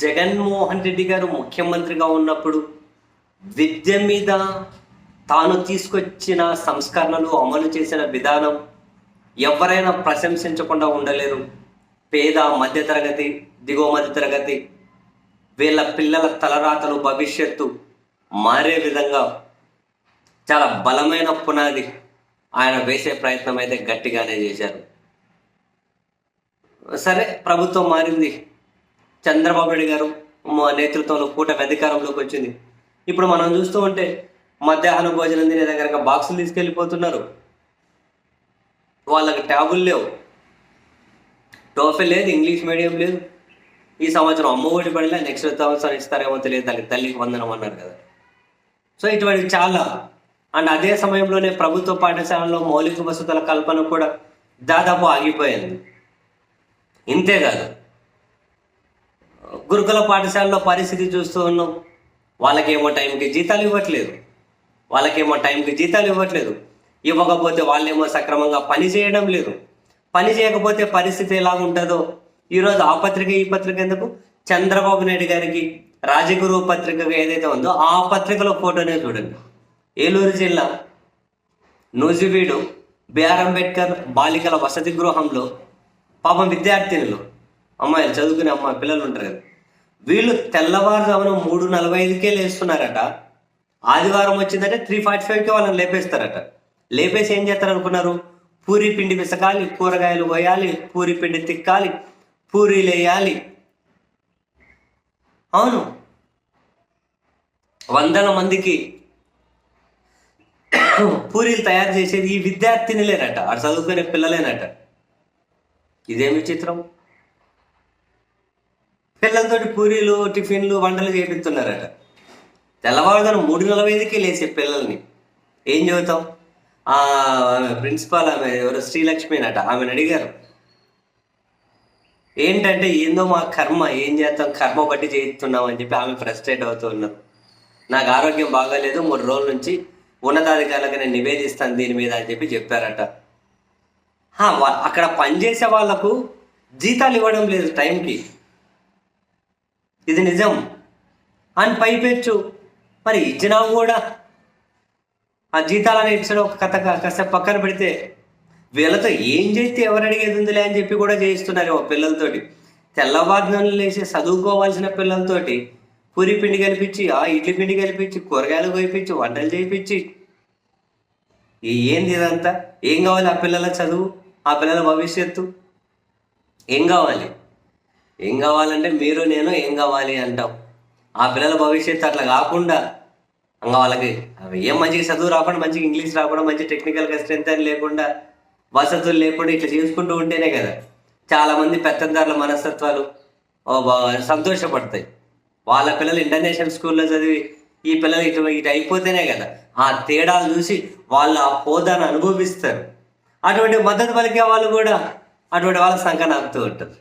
జగన్మోహన్ రెడ్డి గారు ముఖ్యమంత్రిగా ఉన్నప్పుడు విద్య మీద తాను తీసుకొచ్చిన సంస్కరణలు అమలు చేసిన విధానం ఎవరైనా ప్రశంసించకుండా ఉండలేరు. పేద మధ్యతరగతి దిగువ మధ్యతరగతి వీళ్ళ పిల్లల తలరాతలు భవిష్యత్తు మారే విధంగా చాలా బలమైన పునాది ఆయన వేసే ప్రయత్నం అయితే గట్టిగానే చేశారు. సరే ప్రభుత్వం మారింది. చంద్రబాబు నాయుడు గారు మా నేతృత్వంలో కూటమి అధికారంలోకి వచ్చింది. ఇప్పుడు మనం చూస్తూ ఉంటే మధ్యాహ్నం భోజనం తినే దగ్గర బాక్సులు తీసుకెళ్ళిపోతున్నారు. వాళ్ళకి ట్యాబులు లేవు. టోఫీ లేదు ఇంగ్లీష్ మీడియం లేదు. ఈ సంవత్సరం అమ్మ ఒడి పడలే నెక్స్ట్ సంవత్సరం ఇస్తారేమో తెలియదు దానికి తల్లికి వందనం అన్నారు కదా. సో ఇటువంటి చాలా. అండ్ అదే సమయంలోనే ప్రభుత్వ పాఠశాలలో మౌలిక వసతుల కల్పన కూడా దాదాపు ఆగిపోయింది. ఇంతేకాదు గురుకుల పాఠశాలలో పరిస్థితి చూస్తూ ఉన్నాం. వాళ్ళకేమో టైంకి జీతాలు ఇవ్వట్లేదు. వాళ్ళకేమో టైంకి జీతాలు ఇవ్వట్లేదు. ఇవ్వకపోతే వాళ్ళేమో సక్రమంగా పని చేయడం లేదు. పని చేయకపోతే పరిస్థితి ఎలా ఉంటుందో? ఈరోజు ఆ పత్రిక ఈ పత్రిక ఎందుకు? చంద్రబాబు నాయుడు గారికి రాజగురు పత్రిక ఏదైతే ఉందో ఆ పత్రికలో ఫోటోనే చూడండి. ఏలూరు జిల్లా నూజివీడు బిఆర్ అంబేద్కర్ బాలికల వసతి గృహంలో పాపం విద్యార్థినులు అమ్మాయిలు చదువుకునే అమ్మాయి పిల్లలు ఉంటారు కదా. వీళ్ళు తెల్లవారుజామున మూడు నలభై ఐదుకే లేస్తున్నారట. ఆదివారం వచ్చిందంటే త్రీ ఫార్టీ ఫైవ్కి వాళ్ళని లేపేస్తారట. లేపేసి ఏం చేస్తారు అనుకున్నారు పూరి పిండి విసకాలి కూరగాయలు పోయాలి పూరి పిండి తిక్కాలి పూరీలు వేయాలి అవును. వందల మందికి పూరీలు తయారు చేసేది ఈ విద్యార్థినిలేనట అటు చదువుకునే పిల్లలేనట. ఇదేమి చిత్రం పిల్లలతోటి పూరీలు టిఫిన్లు వంటలు చేపిస్తున్నారట. తెల్లవారుజాము మూడు నలభై ఐదుకి లేచే పిల్లల్ని. ఏం చదువుతాం? ఆ ప్రిన్సిపాల్ ఆమె ఎవరు శ్రీలక్ష్మి అనట ఆమెను అడిగారు. ఏంటంటే ఏందో మా కర్మ ఏం చేస్తాం? కర్మ బట్టి చేయిస్తున్నాం అని చెప్పి ఆమె ఫ్రస్ట్రేట్ అవుతూ ఉన్నాం. నాకు ఆరోగ్యం బాగాలేదు మూడు రోజుల నుంచి ఉన్నతాధికారులకు నేను నివేదిస్తాను దీని మీద అని చెప్పి చెప్పారట. అక్కడ పనిచేసే వాళ్ళకు జీతాలు ఇవ్వడం లేదు టైంకి. ఇది నిజం. అని పైపెచ్చు. మరి ఇచ్చినా కూడా. ఆ జీతాలని ఇచ్చడం ఒక కథ కాస్త పక్కన పెడితే వీళ్ళతో ఏం చేస్తే ఎవరు అడిగేది ఉందిలే అని చెప్పి కూడా చేయిస్తున్నారు ఓ పిల్లలతోటి. తెల్లవారుజామున లేచి చదువుకోవాల్సిన పిల్లలతోటి పూరి పిండి కల్పించి ఆ ఇడ్లీ పిండి కల్పించి కూరగాయలు కోయిపించి వంటలు చేయించి ఏంది ఇదంతా? ఏం కావాలి ఆ పిల్లల చదువు? ఆ పిల్లల భవిష్యత్తు? ఏం కావాలి? ఏం కావాలంటే మీరు నేను ఏం కావాలి అంటాం. ఆ పిల్లల భవిష్యత్తు అట్లా కాకుండా ఇంకా వాళ్ళకి అవి ఏం మంచిగా చదువు రాకుండా మంచిగా ఇంగ్లీష్ రాకుండా మంచి టెక్నికల్గా స్ట్రెంత్ అని లేకుండా వసతులు లేకుండా ఇట్లా చేసుకుంటూ ఉంటేనే కదా చాలామంది పెత్తందారుల మనస్తత్వాలు సంతోషపడతాయి. వాళ్ళ పిల్లలు ఇంటర్నేషనల్ స్కూల్లో చదివి ఈ పిల్లలు ఇటు ఇటు అయిపోతేనే కదా ఆ తేడాలు చూసి వాళ్ళు ఆ హోదాను అనుభవిస్తారు. అటువంటి మద్దతు పలికే వాళ్ళు కూడా అటువంటి వాళ్ళ సంఖ్య నాకుతూ ఉంటారు.